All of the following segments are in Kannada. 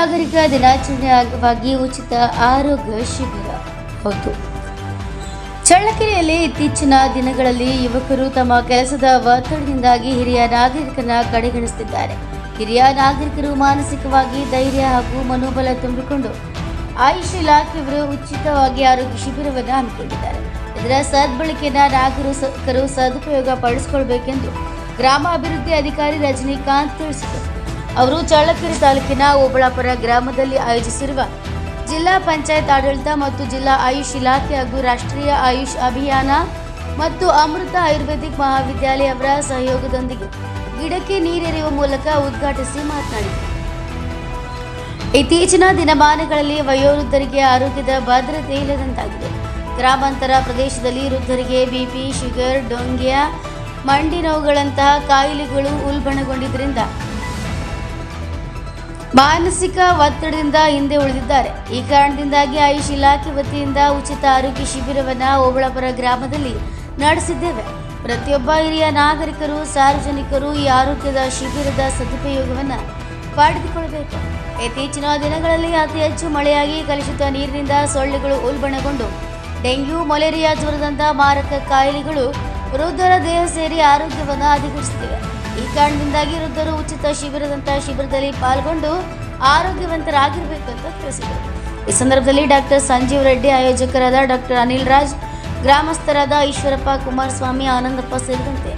ನಾಗರಿಕ ದಿನಾಚರಣೆ ಅಂಗವಾಗಿ ಉಚಿತ ಆರೋಗ್ಯ ಶಿಬಿರ. ಹೌದು. ಚಳ್ಳಕೆರೆಯಲ್ಲಿ ಇತ್ತೀಚಿನ ದಿನಗಳಲ್ಲಿ ಯುವಕರು ತಮ್ಮ ಕೆಲಸದ ಒತ್ತಡದಿಂದಾಗಿ ಹಿರಿಯ ನಾಗರಿಕರನ್ನ ಕಡೆಗಣಿಸುತ್ತಿದ್ದಾರೆ. ಹಿರಿಯ ನಾಗರಿಕರು ಮಾನಸಿಕವಾಗಿ ಧೈರ್ಯ ಹಾಗೂ ಮನೋಬಲ ತುಂಬಿಕೊಂಡು ಆಯುಷ್ ಇಲಾಖೆಯವರು ಉಚಿತವಾಗಿ ಆರೋಗ್ಯ ಶಿಬಿರವನ್ನು ಹಮ್ಮಿಕೊಂಡಿದ್ದಾರೆ. ಇದರ ಸದ್ಬಳಕೆಯನ್ನ ನಾಗರಿಕರು ಸದುಪಯೋಗ ಪಡಿಸಿಕೊಳ್ಬೇಕೆಂದು ಗ್ರಾಮಾಭಿವೃದ್ಧಿ ಅಧಿಕಾರಿ ರಜನಿಕಾಂತ್ ತಿಳಿಸಿದರು. ಅವರು ಚಳ್ಳಕೆರೆ ತಾಲೂಕಿನ ಓಬಳಾಪುರ ಗ್ರಾಮದಲ್ಲಿ ಆಯೋಜಿಸಿರುವ ಜಿಲ್ಲಾ ಪಂಚಾಯತ್ ಆಡಳಿತ ಮತ್ತು ಜಿಲ್ಲಾ ಆಯುಷ್ ಇಲಾಖೆ ಹಾಗೂ ರಾಷ್ಟ್ರೀಯ ಆಯುಷ್ ಅಭಿಯಾನ ಮತ್ತು ಅಮೃತ ಆಯುರ್ವೇದಿಕ್ ಮಹಾವಿದ್ಯಾಲಯ ಅವರ ಸಹಯೋಗದೊಂದಿಗೆ ಗಿಡಕ್ಕೆ ನೀರೆರೆಯುವ ಮೂಲಕ ಉದ್ಘಾಟಿಸಿ ಮಾತನಾಡಿದರು. ಇತ್ತೀಚಿನ ದಿನಮಾನಗಳಲ್ಲಿ ವಯೋವೃದ್ಧರಿಗೆ ಆರೋಗ್ಯದ ಭದ್ರತೆ ಇಲ್ಲದಂತಾಗಿದೆ. ಗ್ರಾಮಾಂತರ ಪ್ರದೇಶದಲ್ಲಿ ವೃದ್ಧರಿಗೆ ಬಿಪಿ ಶುಗರ್ ಡೊಂಗ್ಯ, ಮಂಡಿ ನೋವುಗಳಂತಹ ಕಾಯಿಲೆಗಳು ಉಲ್ಬಣಗೊಂಡಿದ್ದರಿಂದ ಮಾನಸಿಕ ಒತ್ತಡದಿಂದ ಹಿಂದೆ ಉಳಿದಿದ್ದಾರೆ. ಈ ಕಾರಣದಿಂದಾಗಿ ಆಯುಷ್ ಇಲಾಖೆ ವತಿಯಿಂದ ಉಚಿತ ಆರೋಗ್ಯ ಶಿಬಿರವನ್ನು ಓಬಳಾಪುರ ಗ್ರಾಮದಲ್ಲಿ ನಡೆಸಿದ್ದೇವೆ. ಪ್ರತಿಯೊಬ್ಬ ಹಿರಿಯ ನಾಗರಿಕರು, ಸಾರ್ವಜನಿಕರು ಈ ಆರೋಗ್ಯದ ಶಿಬಿರದ ಸದುಪಯೋಗವನ್ನು ಪಡೆದುಕೊಳ್ಳಬೇಕು. ಇತ್ತೀಚಿನ ದಿನಗಳಲ್ಲಿ ಅತಿ ಹೆಚ್ಚು ಮಳೆಯಾಗಿ ಕಲುಷಿತ ನೀರಿನಿಂದ ಸೊಳ್ಳೆಗಳು ಉಲ್ಬಣಗೊಂಡು, ಡೆಂಗ್ಯೂ, ಮಲೇರಿಯಾ ಜ್ವರದಂತಹ ಮಾರಕ ಕಾಯಿಲೆಗಳು ವೃದ್ಧರ ದೇಹ ಸೇರಿ ಆರೋಗ್ಯವನ್ನು ಹದಗೆಡಿಸುತ್ತಿವೆ ಈ ಕಾರಣದಿಂದಾಗಿ ವೃದ್ಧರು ಉಚಿತ ಶಿಬಿರದಂತಹ ಶಿಬಿರದಲ್ಲಿ ಪಾಲ್ಗೊಂಡು ಆರೋಗ್ಯವಂತರಾಗಿರಬೇಕು ಅಂತ ತಿಳಿಸಿದರು. ಈ ಸಂದರ್ಭದಲ್ಲಿ ಡಾಕ್ಟರ್ ಸಂಜೀವ್ ರೆಡ್ಡಿ, ಆಯೋಜಕರಾದ ಡಾಕ್ಟರ್ ಅನಿಲ್ ರಾಜ್, ಗ್ರಾಮಸ್ಥರಾದ ಈಶ್ವರಪ್ಪ, ಕುಮಾರಸ್ವಾಮಿ, ಆನಂದಪ್ಪ ಸೇರಿದಂತೆ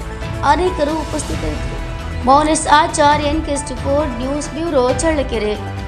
ಅನೇಕರು ಉಪಸ್ಥಿತರಿದ್ದರು. Mounesh Achar, N K news bureau, Challakere.